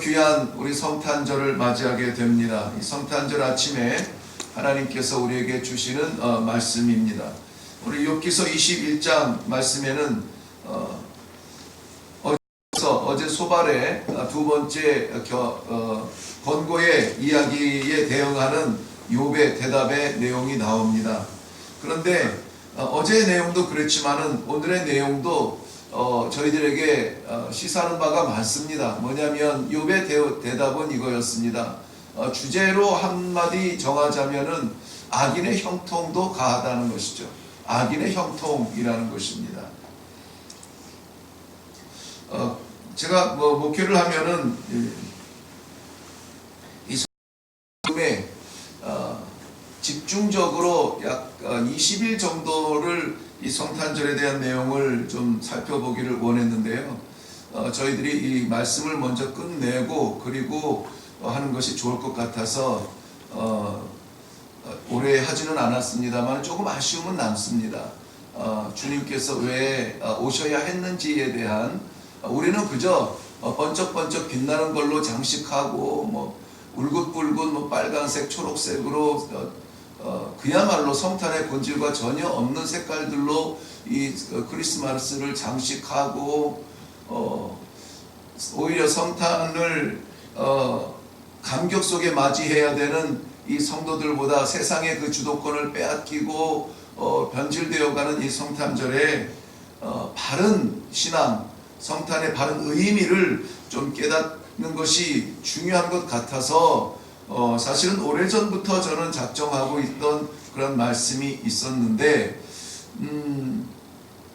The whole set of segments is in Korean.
귀한 우리 성탄절을 맞이하게 됩니다. 이 성탄절 아침에 하나님께서 우리에게 주시는 어, 말씀입니다. 우리 욥기서 21장 말씀에는 어, 어제 소발의 두 번째 겨, 어, 권고의 이야기에 대응하는 욥의 대답의 내용이 나옵니다. 그런데 어, 제의 내용도 그렇지만은 오늘의 내용도 어, 저희들에게 어, 시사하는 바가 많습니다. 뭐냐면 욥의 대, 대답은 이거였습니다. 어, 주제로 한마디 정하자면은 악인의 형통도 가하다는 것이죠. 악인의 형통이라는 것입니다. 어, 제가 뭐 목회를 하면은 이 성금에 어, 집중적으로 약 20일 정도를 이 성탄절에 대한 내용을 좀 살펴보기를 원했는데요. 어, 저희들이 이 말씀을 먼저 끝내고 그리고 어, 하는 것이 좋을 것 같아서 어, 어, 오래 하지는 않았습니다만 조금 아쉬움은 남습니다. 어, 주님께서 왜 어, 오셔야 했는지에 대한 어, 우리는 그저 어, 번쩍번쩍 빛나는 걸로 장식하고 뭐 울긋불긋 뭐 빨간색, 초록색으로 어, 어, 그야말로 성탄의 본질과 전혀 없는 색깔들로 이 어, 크리스마스를 장식하고 어, 오히려 성탄을 어, 감격 속에 맞이해야 되는 이 성도들보다 세상의 그 주도권을 빼앗기고 어, 변질되어가는 이 성탄절에 어, 바른 신앙, 성탄의 바른 의미를 좀 깨닫는 것이 중요한 것 같아서 어, 사실은 오래전부터 저는 작정하고 있던 그런 말씀이 있었는데 음,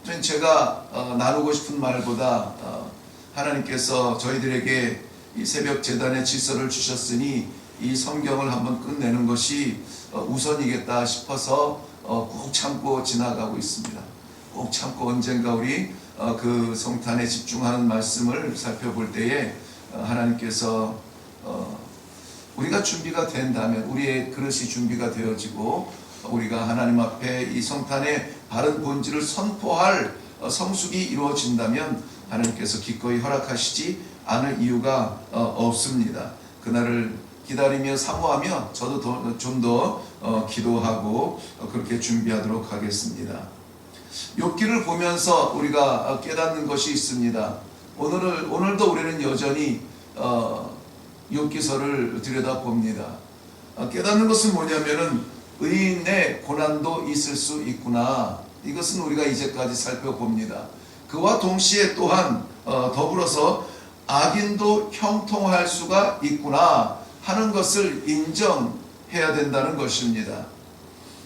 좀 제가 어, 나누고 싶은 말보다 어, 하나님께서 저희들에게 이 새벽 재단의 질서를 주셨으니 이 성경을 한번 끝내는 것이 어, 우선이겠다 싶어서 어, 꼭 참고 지나가고 있습니다. 꼭 참고 언젠가 우리 어, 그 성탄에 집중하는 말씀을 살펴볼 때에 어, 하나님께서 어, 우리가 준비가 된다면 우리의 그릇이 준비가 되어지고 우리가 하나님 앞에 이 성탄의 바른 본질을 선포할 어, 성숙이 이루어진다면 하나님께서 기꺼이 허락하시지 않을 이유가 어, 없습니다. 그날을 기다리며 사모하며 저도 좀더 기도하고 어, 그렇게 준비하도록 하겠습니다. 욥기를 보면서 우리가 깨닫는 것이 있습니다. 오늘을 오늘도 우리는 여전히 어, 욥기서를 들여다 봅니다. 어, 깨닫는 것은 뭐냐면은 의인의 고난도 있을 수 있구나. 이것은 우리가 이제까지 살펴봅니다. 그와 동시에 또한 어, 더불어서 악인도 형통할 수가 있구나 하는 것을 인정해야 된다는 것입니다.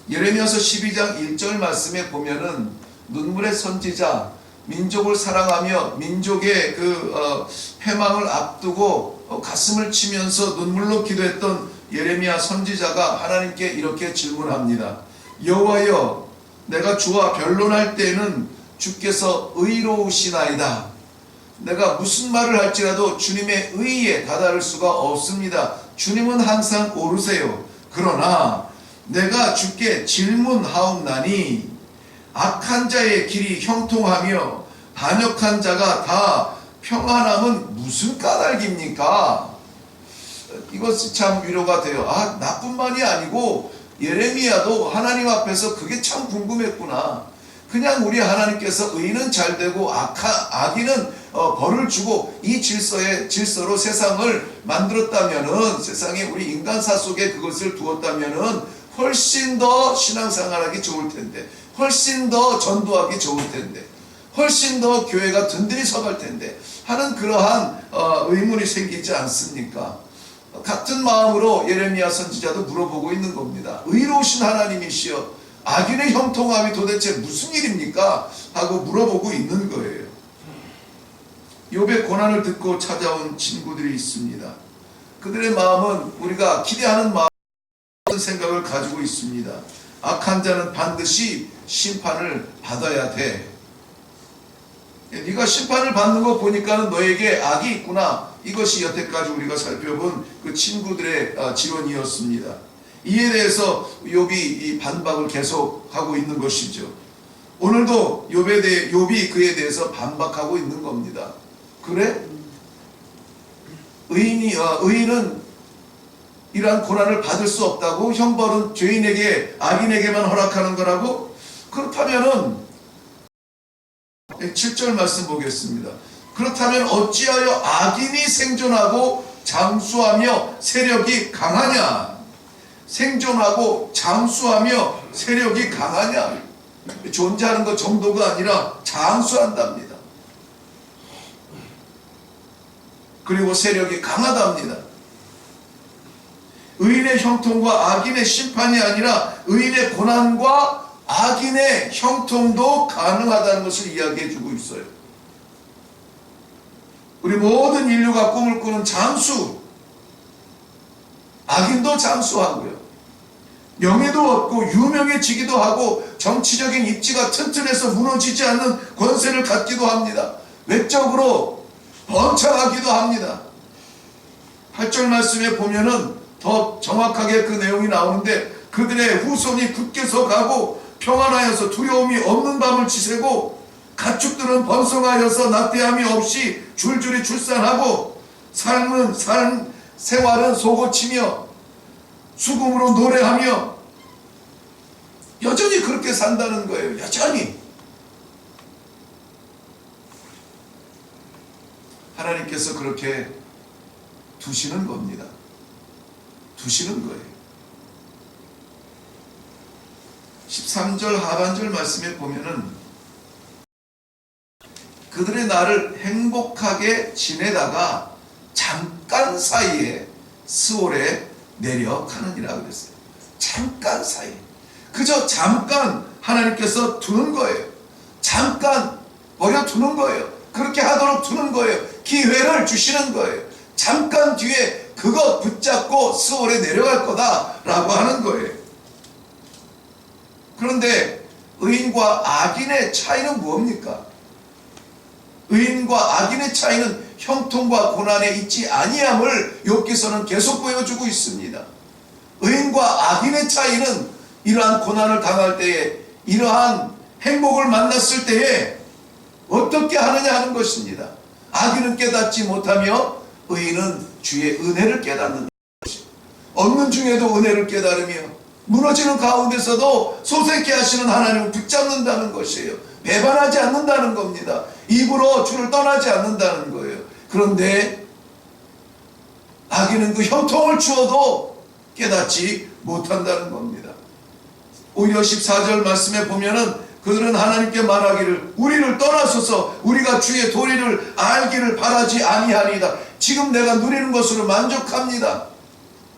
예레미야서 12장 1절 말씀에 보면은 눈물의 선지자 민족을 사랑하며 민족의 그 어, 패망을 앞두고 어, 가슴을 치면서 눈물로 기도했던 예레미야 선지자가 하나님께 이렇게 질문합니다. 여호와여 내가 주와 변론할 때는 주께서 의로우시나이다. 내가 무슨 말을 할지라도 주님의 의에 다다를 수가 없습니다. 주님은 항상 오르세요. 그러나 내가 주께 질문하옵나니 악한 자의 길이 형통하며 반역한 자가 다 평안함은 무슨 까닭입니까? 이것이 참 위로가 돼요. 아, 나뿐만이 아니고 예레미야도 하나님 앞에서 그게 참 궁금했구나. 그냥 우리 하나님께서 의는 잘 되고 악하, 악인은 어, 벌을 주고 이 질서의 질서로 세상을 만들었다면은 세상에 우리 인간사 속에 그것을 두었다면은 훨씬 더 신앙생활하기 좋을 텐데, 훨씬 더 전도하기 좋을 텐데, 훨씬 더 교회가 든든히 서갈 텐데 하는 그러한 어, 의문이 생기지 않습니까? 같은 마음으로 예레미야 선지자도 물어보고 있는 겁니다. 의로우신 하나님이시여 악인의 형통함이 도대체 무슨 일입니까? 하고 물어보고 있는 거예요. 욥의 고난을 듣고 찾아온 친구들이 있습니다. 그들의 마음은 우리가 기대하는 마음 생각을 가지고 있습니다. 악한 자는 반드시 심판을 받아야 돼. 네가 심판을 받는 거 보니까는 너에게 악이 있구나. 이것이 여태까지 우리가 살펴본 그 친구들의 어, 지론이었습니다. 이에 대해서 욥이 이 반박을 계속 하고 있는 것이죠. 오늘도 욥에 대해 욥이 그에 대해서 반박하고 있는 겁니다. 그래? 의인이 어, 의인은 이러한 고난을 받을 수 없다고 형벌은 죄인에게 악인에게만 허락하는 거라고 그렇다면은 7절 말씀 보겠습니다. 그렇다면 어찌하여 악인이 생존하고 장수하며 세력이 강하냐? 생존하고 장수하며 세력이 강하냐? 존재하는 것 정도가 아니라 장수한답니다. 그리고 세력이 강하답니다. 의인의 형통과 악인의 심판이 아니라 의인의 고난과 악인의 형통도 가능하다는 것을 이야기해 주고 있어요. 우리 모든 인류가 꿈을 꾸는 장수, 악인도 장수하고요. 명예도 얻고 유명해지기도 하고 정치적인 입지가 튼튼해서 무너지지 않는 권세를 갖기도 합니다. 외적으로 번창하기도 합니다. 8절 말씀에 보면은 더 정확하게 그 내용이 나오는데 그들의 후손이 굳게 서 가고 평안하여서 두려움이 없는 밤을 지새고 가축들은 번성하여서 낙태함이 없이 줄줄이 출산하고 삶은 삶 생활은 속옷치며 수금으로 노래하며 여전히 그렇게 산다는 거예요. 여전히 하나님께서 그렇게 두시는 겁니다. 두시는 거예요. 13절 하반절 말씀에 보면은 그들의 나를 행복하게 지내다가 잠깐 사이에 스올에 내려가느니라 그랬어요. 잠깐 사이. 그저 잠깐 하나님께서 두는 거예요. 잠깐 버려 두는 거예요. 그렇게 하도록 두는 거예요. 기회를 주시는 거예요. 잠깐 뒤에 그거 붙잡고 스올에 내려갈 거다라고 하는 거예요. 그런데 의인과 악인의 차이는 뭡니까? 의인과 악인의 차이는 형통과 고난에 있지 아니함을 욥기서는 계속 보여주고 있습니다. 의인과 악인의 차이는 이러한 고난을 당할 때에 이러한 행복을 만났을 때에 어떻게 하느냐 하는 것입니다. 악인은 깨닫지 못하며 의인은 주의 은혜를 깨닫는 것이 없는 중에도 은혜를 깨달으며 무너지는 가운데서도 소생케 하시는 하나님을 붙잡는다는 것이에요. 배반하지 않는다는 겁니다. 입으로 주를 떠나지 않는다는 거예요. 그런데 악인은 그 형통을 주어도 깨닫지 못한다는 겁니다. 오히려 14절 말씀에 보면은 그들은 하나님께 말하기를 우리를 떠나소서 우리가 주의 도리를 알기를 바라지 아니하리이다. 지금 내가 누리는 것으로 만족합니다.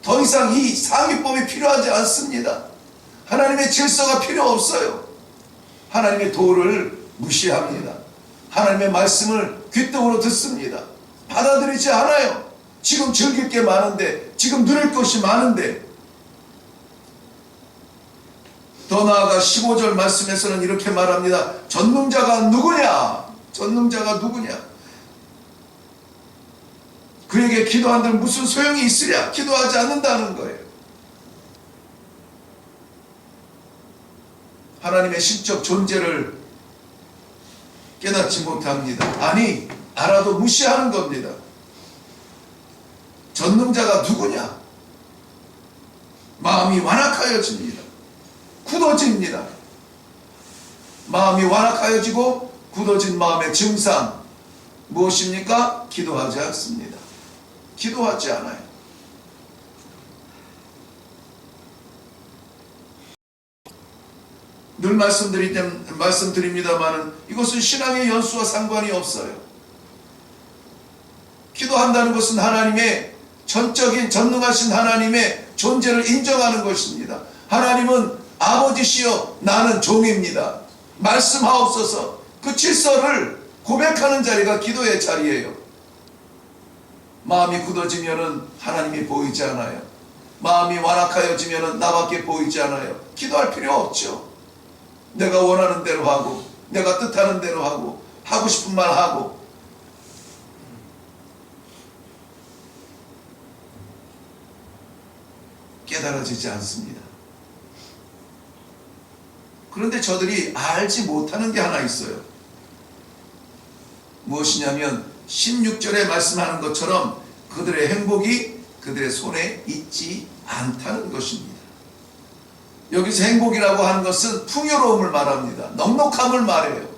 더 이상 이 상위법이 필요하지 않습니다. 하나님의 질서가 필요 없어요. 하나님의 도를 무시합니다. 하나님의 말씀을 귀등으로 듣습니다. 받아들이지 않아요. 지금 즐길 게 많은데, 지금 누릴 것이 많은데, 더 나아가 15절 말씀에서는 이렇게 말합니다. 전능자가 누구냐? 전능자가 누구냐? 그에게 기도한들 무슨 소용이 있으랴? 기도하지 않는다는 거예요. 하나님의 신적 존재를 깨닫지 못합니다. 아니, 알아도 무시하는 겁니다. 전능자가 누구냐? 마음이 완악하여집니다. 굳어집니다. 마음이 완악하여지고 굳어진 마음의 증상 무엇입니까? 기도하지 않습니다. 기도하지 않아요. 늘 말씀드리, 말씀드립니다만은 이것은 신앙의 연수와 상관이 없어요. 기도한다는 것은 하나님의 전적인 전능하신 하나님의 존재를 인정하는 것입니다. 하나님은 아버지시여 나는 종입니다. 말씀하옵소서 그 질서를 고백하는 자리가 기도의 자리예요. 마음이 굳어지면은 하나님이 보이지 않아요. 마음이 완악하여지면은 나밖에 보이지 않아요. 기도할 필요 없죠. 내가 원하는 대로 하고 내가 뜻하는 대로 하고 하고 싶은 말 하고 깨달아지지 않습니다. 그런데 저들이 알지 못하는 게 하나 있어요. 무엇이냐면 16절에 말씀하는 것처럼 그들의 행복이 그들의 손에 있지 않다는 것입니다. 여기서 행복이라고 하는 것은 풍요로움을 말합니다. 넉넉함을 말해요.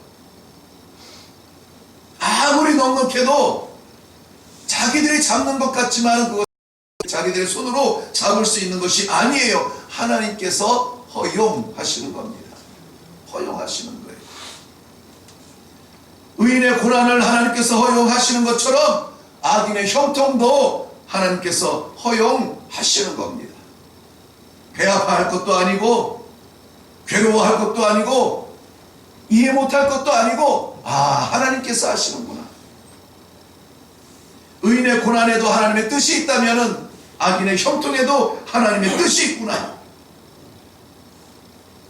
아무리 넉넉해도 자기들이 잡는 것 같지만 그것 자기들의 손으로 잡을 수 있는 것이 아니에요. 하나님께서 허용하시는 겁니다. 허용하시는 거예요. 의인의 고난을 하나님께서 허용하시는 것처럼 악인의 형통도 하나님께서 허용하시는 겁니다. 배 아파할 것도 아니고 괴로워할 것도 아니고 이해 못할 것도 아니고 아 하나님께서 하시는구나. 의인의 고난에도 하나님의 뜻이 있다면은 악인의 형통에도 하나님의 뜻이 있구나.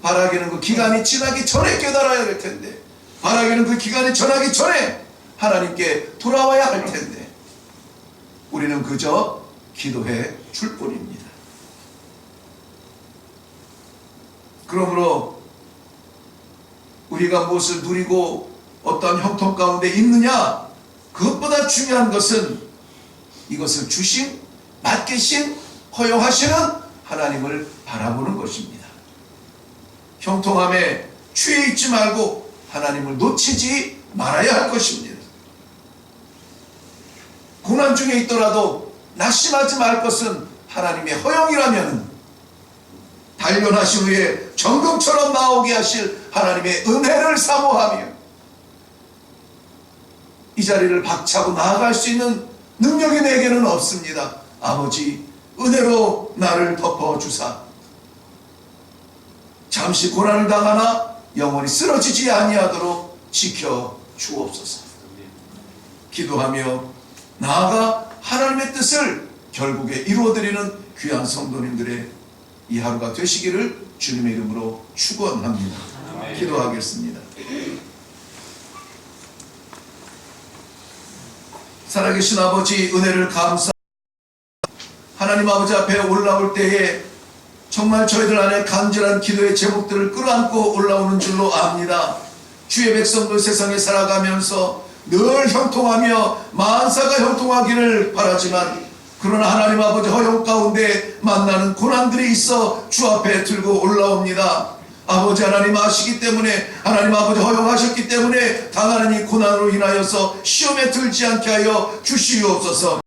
바라기는 그 기간이 지나기 전에 깨달아야 될 텐데 바라기는 그 기간이 지나기 전에 하나님께 돌아와야 할 텐데 우리는 그저 기도해 줄 뿐입니다. 그러므로 우리가 무엇을 누리고 어떠한 형통 가운데 있느냐 그것보다 중요한 것은 이것을 주신 맡기신 허용하시는 하나님을 바라보는 것입니다. 형통함에 취해 있지 말고 하나님을 놓치지 말아야 할 것입니다. 고난 중에 있더라도 낙심하지 말 것은 하나님의 허용이라면 단련하신 후에 정금처럼 나오게 하실 하나님의 은혜를 사모하며 이 자리를 박차고 나아갈 수 있는 능력이 내게는 없습니다. 아버지 은혜로 나를 덮어주사 잠시 고난을 당하나 영원히 쓰러지지 아니하도록 지켜 주옵소서. 기도하며 나아가 하나님의 뜻을 결국에 이루어드리는 귀한 성도님들의 이 하루가 되시기를 주님의 이름으로 축원합니다. 기도하겠습니다. 살아계신 아버지 은혜를 감사. 하나님 아버지 앞에 올라올 때에 정말 저희들 안에 간절한 기도의 제목들을 끌어안고 올라오는 줄로 압니다. 주의 백성들 세상에 살아가면서 늘 형통하며 만사가 형통하기를 바라지만 그러나 하나님 아버지 허용 가운데 만나는 고난들이 있어 주 앞에 들고 올라옵니다. 아버지 하나님 아시기 때문에 하나님 아버지 허용하셨기 때문에 당하는 이 고난으로 인하여서 시험에 들지 않게 하여 주시옵소서.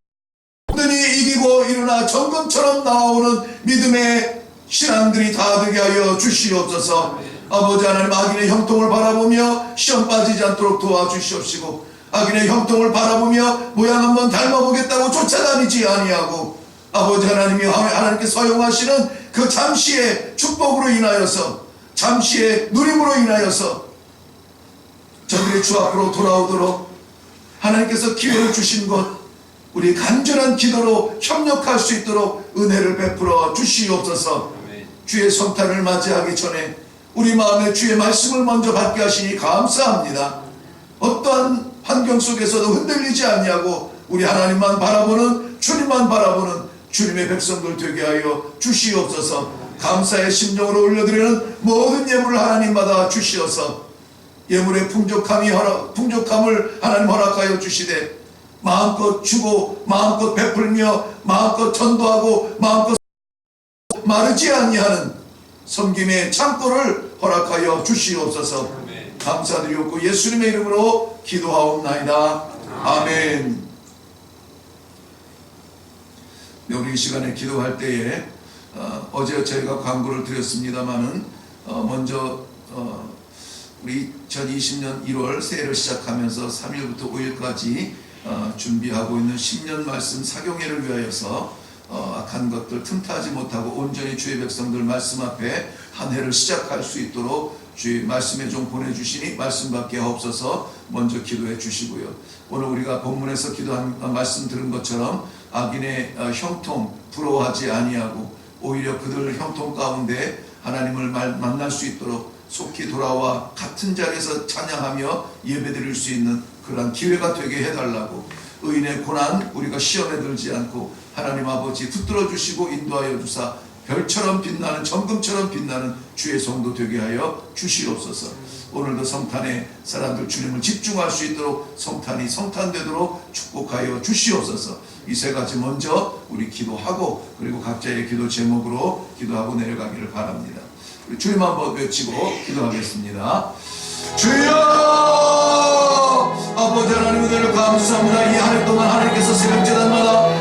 모든이 이기고 일어나 정금처럼 나오는 믿음의 신앙들이 다 되게 하여 주시옵소서. 아버지 하나님 악인의 형통을 바라보며 시험 빠지지 않도록 도와주시옵시고 악인의 형통을 바라보며 모양 한번 닮아보겠다고 쫓아다니지 아니하고 아버지 하나님이 하나님께 서용하시는 그 잠시의 축복으로 인하여서 잠시의 누림으로 인하여서 저들이 주 앞으로 돌아오도록 하나님께서 기회를 주신 것 우리 간절한 기도로 협력할 수 있도록 은혜를 베풀어 주시옵소서 주의 성탄을 맞이하기 전에 우리 마음에 주의 말씀을 먼저 받게 하시니 감사합니다. 어떠한 환경 속에서도 흔들리지 않냐고 우리 하나님만 바라보는 주님만 바라보는 주님의 백성들 되게 하여 주시옵소서 감사의 심정으로 올려드리는 모든 예물을 하나님 받아 주시어서 예물의 풍족함이 허락, 풍족함을 하나님 허락하여 주시되 마음껏 주고 마음껏 베풀며 마음껏 전도하고 마음껏 마르지 아니하는 섬김의 창고를 허락하여 주시옵소서. 감사드리옵고 예수님의 이름으로 기도하옵나이다. 아멘. 네, 우리 이 시간에 기도할 때에 어, 제 저희가 광고를 드렸습니다마는 어, 먼저 어, 우리 2020년 1월 새해를 시작하면서 3일부터 5일까지 어, 준비하고 있는 10년 말씀 사경회를 위하여서 어, 악한 것들 틈타지 못하고 온전히 주의 백성들 말씀 앞에 한 해를 시작할 수 있도록 주의 말씀에 좀 보내주시니 말씀밖에 없어서 먼저 기도해 주시고요. 오늘 우리가 본문에서 기도한 어, 말씀 들은 것처럼 악인의 어, 형통 부러워하지 아니하고 오히려 그들 형통 가운데 하나님을 말- 만날 수 있도록 속히 돌아와 같은 자리에서 찬양하며 예배드릴 수 있는 그러한 기회가 되게 해달라고 의인의 고난 우리가 시험에 들지 않고 하나님 아버지 붙들어 주시고 인도하여 주사 별처럼 빛나는 정금처럼 빛나는 주의 성도 되게 하여 주시옵소서. 오늘도 성탄에 사람들 주님을 집중할 수 있도록 성탄이 성탄되도록 축복하여 주시옵소서. 이 세 가지 먼저 우리 기도하고 그리고 각자의 기도 제목으로 기도하고 내려가기를 바랍니다. 우리 주님 한번 외치고 기도하겠습니다. 주여 아버지 하나님 은혜를 감사합니다 이 한 해 동안 하나님께서 새벽 재단